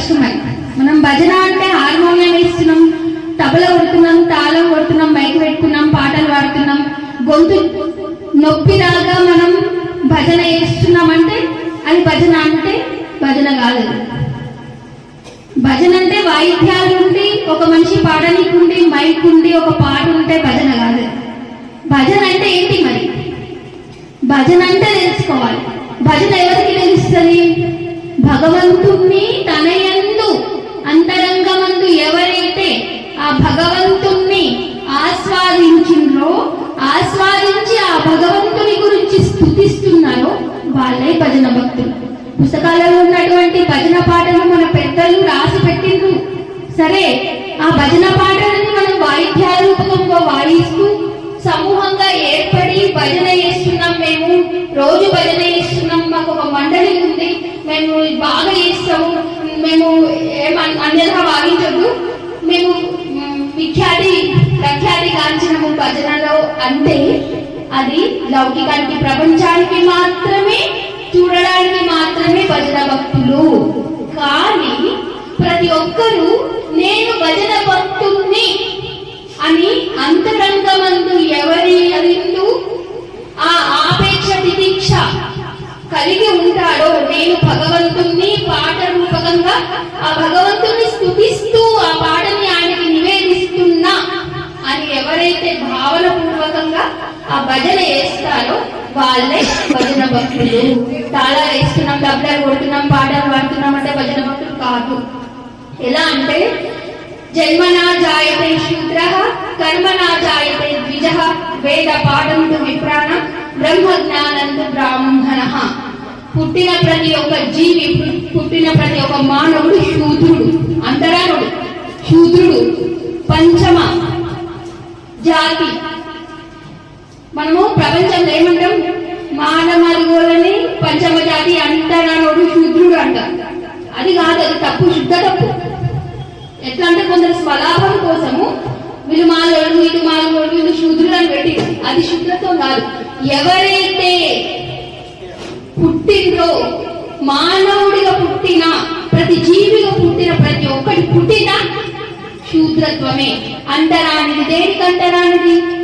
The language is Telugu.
కష్టమై. మనం భజన అంటే హార్మోనియం వేస్తున్నాం తబల కొడుతున్నాం తాళం కొడుతున్నాం మైక్ పెట్టుకున్నాం పాటలు పాడుతున్నాం. గొంతు నొప్పి రాగా మనం భజన చేస్తున్నామంటే అది భజన అంటే భజన కాదు. భజన అంటే వాయిద్యాలు ఉండి ఒక మనిషి పాడనికి ఉండి మైక్ ఉండి ఒక పాట ఉంటే భజన కాదు. భజన అంటే ఏంటి మరి? భజన అంటే తెలుసుకోవాలి. భజన ఎవరికి తెలుస్తుంది? భగవంతుణ్ణి తన వాళ్ళే భజన భక్తులు పుస్తకాలలో ఉన్నటువంటి భజన పాటలు మన పెద్దలు రాసి పెట్టిండ్రు. సరే ఆ భజన పాటలను మనం వాయిద్యాల రూపంలో వాయిస్తూ సమూహంగా ఏర్పడి భజన చేస్తున్నాం మేము. రోజు భజన చేస్తున్నాం. మాకు ఒక మండలి ఉంది. మేము బాగా చేస్తాము. మేము ఏమన్ అన్యథా భావించదు మేము విఖ్యాతి ప్రఖ్యాతి కాంచినము భజనలో. అంటే అది లౌకికానికి ప్రపంచానికి మాత్రమే చూడడానికి మాత్రమే భజన భక్తులు కానీ ప్రతి ఒక్కరూ నేను భజన భక్తుని అని అంతరంగమందు ఎవరి అందు ఆ ఆపేక్ష తిదీక్ష కలిగి ఉంటాడో నేను భగవంతుణ్ణి పాట రూపకంగా ఆ భగవంతుణ్ణి స్థుతిస్తూ ఆ పాటని ఆయనకి నివేదిస్తున్నా అని ఎవరైతే భావన పూర్వకంగా ఆ భజన చేస్తారో వాళ్ళే భజన భక్తులు. తాళా వేస్తున్నాం డబ్బులు కొడుతున్నాం పాటలు పాడుతున్నాం అంటే భజన భక్తులు కాదు. ఎలా అంటే జన్మనా జాయతే శూద్ర కర్మనా జాయతే ద్విజ వేద పాఠంతు విప్రాణ బ్రహ్మ జ్ఞానంతు బ్రాహ్మణ. పుట్టిన ప్రతి ఒక్క జీవి పుట్టిన ప్రతి ఒక్క మానవుడు శూద్రుడు అంతరానుడు శూద్రుడు పంచమ జాతి. మనము ప్రపంచంలో ఏమంటాం? మానవలుగోలని పంచమ జాతి అంతరానుడు శూద్రుడు అంట. అది కాదు అది తప్పు శుద్ధ తప్పు. ఎట్లా అంటే కొందరు స్వలాభం కోసము వీళ్ళు మాలోడు వీళ్ళు మాలోడు వీళ్ళు శూద్రులు అని పెట్టి అది శుద్ధత్వం కాదు. ఎవరైతే పుట్టిండ్రో మానవుడిగా పుట్టిన ప్రతి జీవిగా పుట్టిన ప్రతి ఒక్కటి పుట్టిన శూద్రత్వమే. అంటరానిది దేనికి అంటరానిది?